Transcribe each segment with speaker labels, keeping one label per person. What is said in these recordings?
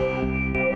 Speaker 1: Música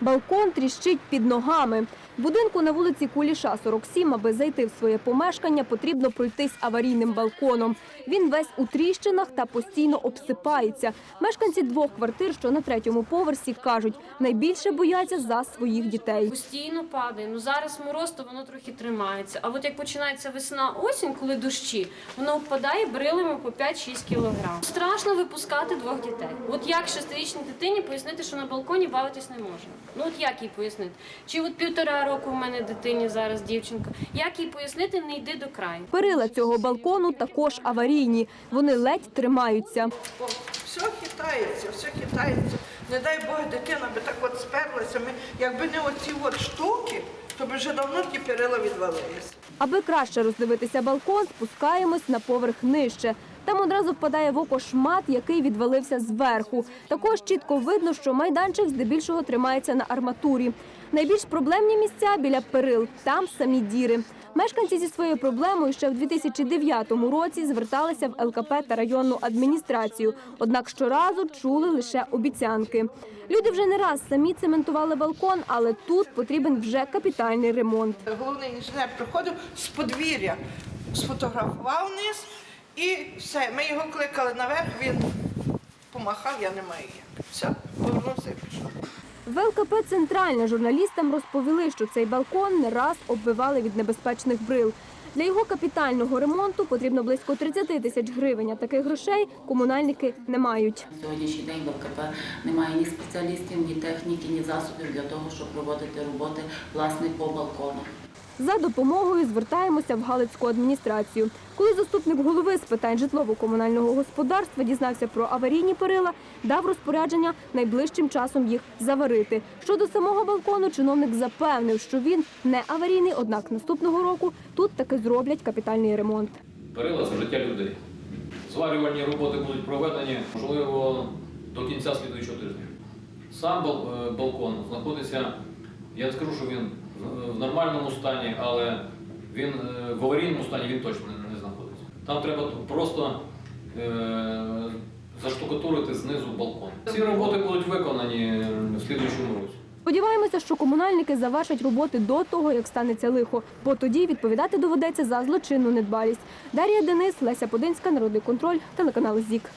Speaker 1: Балкон тріщить під ногами. Будинку на вулиці Куліша, 47, аби зайти в своє помешкання, потрібно пройтись аварійним балконом. Він весь у тріщинах та постійно обсипається. Мешканці двох квартир, що на третьому поверсі, кажуть, найбільше бояться за своїх дітей.
Speaker 2: Постійно падає. Ну зараз мороз, то воно трохи тримається. А от як починається весна, осінь, коли дощі, воно впадає брилами по 5-6 кілограм. Страшно випускати двох дітей. От як шестирічній дитині пояснити, що на балконі бавитись не можна? Ну от як їй пояснити? Чи от півтора року в мене дитині зараз дівчинка? Як їй пояснити, не йди до краю?
Speaker 1: Перила цього балкону також аварійні. Вони ледь тримаються.
Speaker 3: О, все хитається, все хитається. Не дай Бог, дитина би так от сперлася. Ми, якби не оці от штуки, то б вже давно ті перила відвалилися.
Speaker 1: Аби краще роздивитися балкон, спускаємось на поверх нижче. Там одразу впадає в око шмат, який відвалився зверху. Також чітко видно, що майданчик здебільшого тримається на арматурі. Найбільш проблемні місця біля перил, там самі діри. Мешканці зі своєю проблемою ще в 2009 році зверталися в ЛКП та районну адміністрацію. Однак щоразу чули лише обіцянки. Люди вже не раз самі цементували балкон, але тут потрібен вже капітальний ремонт.
Speaker 3: Головний інженер приходив з подвір'я, сфотографував низ і все. Ми його кликали наверх, він помахав, я не маю як. Все, повернувся і пішов.
Speaker 1: В ЛКП «Центральне» журналістам розповіли, що цей балкон не раз оббивали від небезпечних брил. Для його капітального ремонту потрібно близько 30 тисяч гривень. А таких грошей комунальники не мають.
Speaker 4: На сьогоднішній день в ЛКП немає ні спеціалістів, ні техніки, ні засобів для того, щоб проводити роботи власне по балконах.
Speaker 1: За допомогою звертаємося в Галицьку адміністрацію. Коли заступник голови з питань житлово-комунального господарства дізнався про аварійні перила, дав розпорядження найближчим часом їх заварити. Щодо самого балкону, чиновник запевнив, що він не аварійний, однак наступного року тут таки зроблять капітальний ремонт.
Speaker 5: Перила це життя людей. Зварювальні роботи будуть проведені, можливо, до кінця слідуючого тижня. Сам е, балкон знаходиться, я не скажу, що він в- нормальному стані, але він е, в аварійному стані він точно не- знаходиться. Там треба просто е, заштукатурити знизу балкон. Ці роботи будуть виконані в слідуючому році.
Speaker 1: Сподіваємося, що комунальники завершать роботи до того, як станеться лихо, бо тоді відповідати доведеться за злочинну недбалість. Дар'я Денис, Леся Подинська, Народний контроль, телеканал ЗІК.